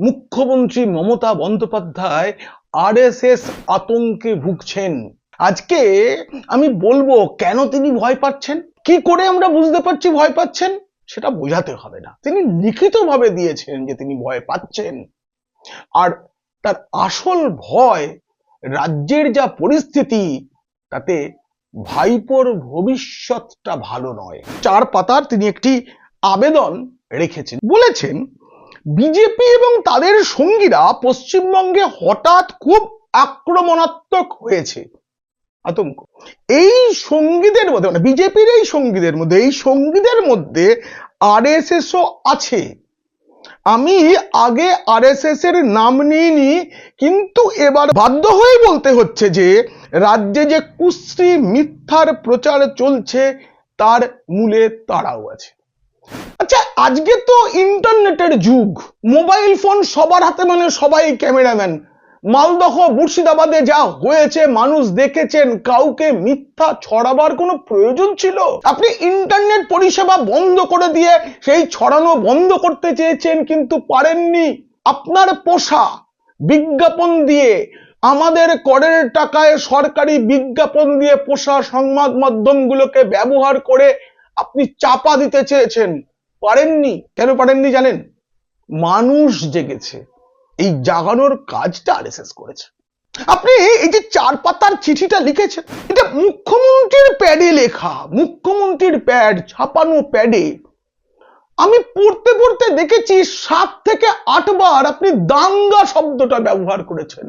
মুখ্যমন্ত্রী মমতা বন্দ্যোপাধ্যায় আরএসএস আতঙ্কে ভুগছেন। আজকে আমি বলব, কেন তিনি ভয় পাচ্ছেন? কি করে আমরা বুঝতে পারছি ভয় পাচ্ছেন? সেটা বোঝাতে হবে না। তিনি লিখিতভাবে দিয়েছেন যে তিনি ভয় পাচ্ছেন। আর তার আসল ভয়, রাজ্যের যা পরিস্থিতি, তাতে ভাইপোর ভবিষ্যৎটা ভালো নয়। চার পাতার তিনি একটি আবেদন রেখেছেন। বলেছেন বিজেপি এবং তাদের সঙ্গীরা পশ্চিমবঙ্গে হঠাৎ খুব আক্রমণাত্মক হয়েছে। আতঙ্ক। এই সঙ্গীদের মধ্যে মানে বিজেপির এই সঙ্গীদের মধ্যে, এই সঙ্গীদের মধ্যে আরএসএসও আছে। আমি আগে আরএসএস এর নাম নিইনি, কিন্তু এবার বাধ্য হয়ে বলতে হচ্ছে যে, রাজ্যে যে কুশ্রী মিথ্যার প্রচার চলছে, তার মূলে তারাও আছে। আচ্ছা আজকে তো ইন্টারনেটের যুগ। মোবাইল ফোন সবার হাতে মানে সবাই ক্যামেরাম্যান। মালদহ, মুর্শিদাবাদে যা হয়েছে, মানুষ দেখেছেন, কাউকে মিথ্যা ছড়াবার কোনো প্রয়োজন ছিল? আপনি ইন্টারনেট পরিষেবা বন্ধ করে দিয়ে সেই ছড়ানো বন্ধ করতে চেয়েছেন, কিন্তু পারেননি। আপনার পোষা বিজ্ঞাপন দিয়ে, আমাদের করের টাকায় সরকারি বিজ্ঞাপন দিয়ে পোষা সংবাদ মাধ্যমগুলোকে ব্যবহার করে আপনি চাপা দিতে চেয়েছেন। পারেননি? কেন পারেননি জানেন? মানুষ জেগেছে। এই জাগানোর কাজটা আরএসএস করেছে। আপনি এই যে চার পাতার চিঠিটা লিখেছেন, এটা মুখ্যমন্ত্রীর প্যাডে লেখা, মুখ্যমন্ত্রীর প্যাড, ছাপানো প্যাডে। আমি পড়তে পড়তে দেখেছি, সাত থেকে আটবার আপনি দাঙ্গা শব্দটা ব্যবহার করেছেন।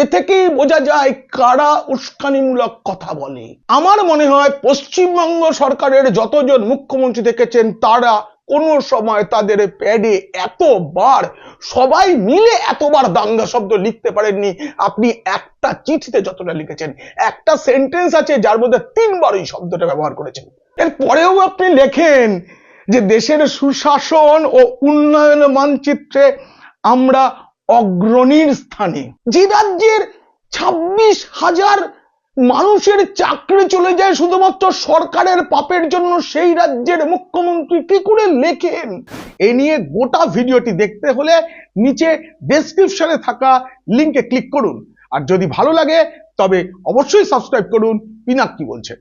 এ থেকেই বোঝা যায় কারা উস্কানিমূলক কথা বলে। আমার মনে হয় পশ্চিমবঙ্গ সরকারের যতজন মুখ্যমন্ত্রী দেখেছেন, তারা কোনো সময় তাদের প্যাডে এতবার সবাই মিলে এতবার দাঙ্গা শব্দ লিখতে পারেননি। আপনি একটা চিঠিতে যতটা লিখেছেন, একটা সেন্টেন্স আছে যার মধ্যে তিনবার ওই শব্দটা ব্যবহার করেছেন। এর পরেও আপনি লেখেন যে দেশের সুশাসন ও উন্নয়ন মানচিত্রে আমরা অগ্রণীর স্থানে। যে রাজ্যের ছাব্বিশ হাজার মানুষের চাকরি চলে যায় শুধুমাত্র সরকারের পাপের জন্য, সেই রাজ্যের মুখ্যমন্ত্রী কি করে লেখেন? এ নিয়ে গোটা ভিডিওটি দেখতে হলে নিচে ডেসক্রিপশনে থাকা লিংকে ক্লিক করুন। আর যদি ভালো লাগে, তবে অবশ্যই সাবস্ক্রাইব করুন। পিনাক কি বলছে?